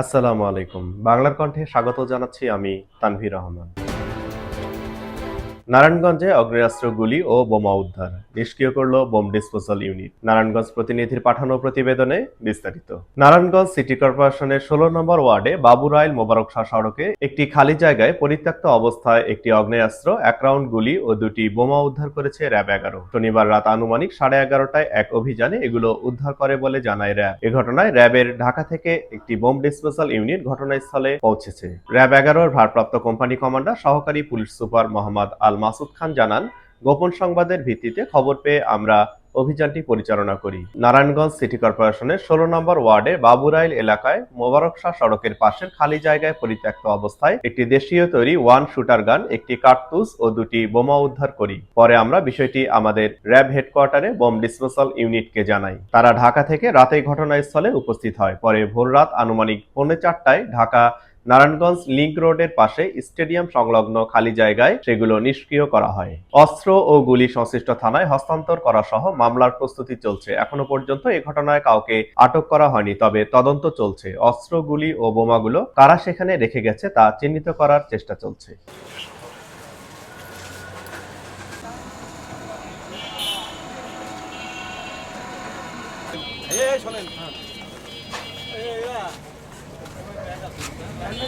আসসালামু আলাইকুম। বাংলার কণ্ঠে স্বাগত জানাচ্ছি আমি তানভীর রহমান। নারায়ণগঞ্জে অগ্নেয়াস্ত্র গুলি ও বোমা উদ্ধার। নিষ্ক্রিয় করল বোম ডিসপোজাল ইউনিট। নারায়ণগঞ্জ প্রতিনিধির পাঠানো প্রতিবেদনে বিস্তারিত। নারায়ণগঞ্জ সিটি কর্পোরেশনের ষোলো নম্বর ওয়ার্ডে বাবুরাইল মোবারক শাহ সড়কে একটি খালি জায়গায় পরিত্যক্ত অবস্থায় একটি অগ্নেয়াস্ত্র এক রাউন্ড গুলি ও দুটি বোমা উদ্ধার করেছে র্যাব এগারো। শনিবার রাত আনুমানিক সাড়ে এগারোটায় এক অভিযানে এগুলো উদ্ধার করে বলে জানায় র্যাব। এ ঘটনায় র্যাবের ঢাকা থেকে একটি বোম ডিসপোজাল ইউনিট ঘটনাস্থলে পৌঁছেছে। র্যাব এগারোর ভারপ্রাপ্ত কোম্পানি কমান্ডার, সহকারী পুলিশ সুপার মোহাম্মদ আল মাসুদ খান জানান, গোপন সংবাদের ভিত্তিতে খবর পেয়ে আমরা অভিযানটি পরিচালনা করি। নারায়ণগঞ্জ সিটি কর্পোরেশনের ষোলো নম্বর ওয়ার্ডে বাবুরাইল এলাকায় মোবারক শাহ সড়কের পাশের খালি জায়গায় পরিত্যক্ত অবস্থায় একটি দেশীয় তৈরি ওয়ান শুটার গান, একটি কার্তুজ ও দুটি বোমা উদ্ধার করি। পরে আমরা বিষয়টি আমাদের র্যাব হেডকোয়ার্টারে বোম ডিসপোজাল ইউনিটকে জানাই। তারা ঢাকা থেকে রাতেই ঘটনাস্থলে উপস্থিত হয়। পরে ভোররাত আনুমানিক পৌনে চারটায় ঢাকা নারায়ণগঞ্জ লিংক রোডের পাশে স্টেডিয়াম সংলগ্ন খালি জায়গায় সেগুলো নিষ্ক্রিয় করা হয় অস্ত্র ও গুলি সংশ্লিষ্ট থানায় হস্তান্তর করা সহ মামলার প্রস্তুতি চলছে এখনও পর্যন্ত এ ঘটনায় কাউকে আটক করা হয়নি তবে তদন্ত চলছে অস্ত্র গুলি ও বোমাগুলো কারা সেখানে রেখে গেছে তা চিহ্নিত করার চেষ্টা চলছে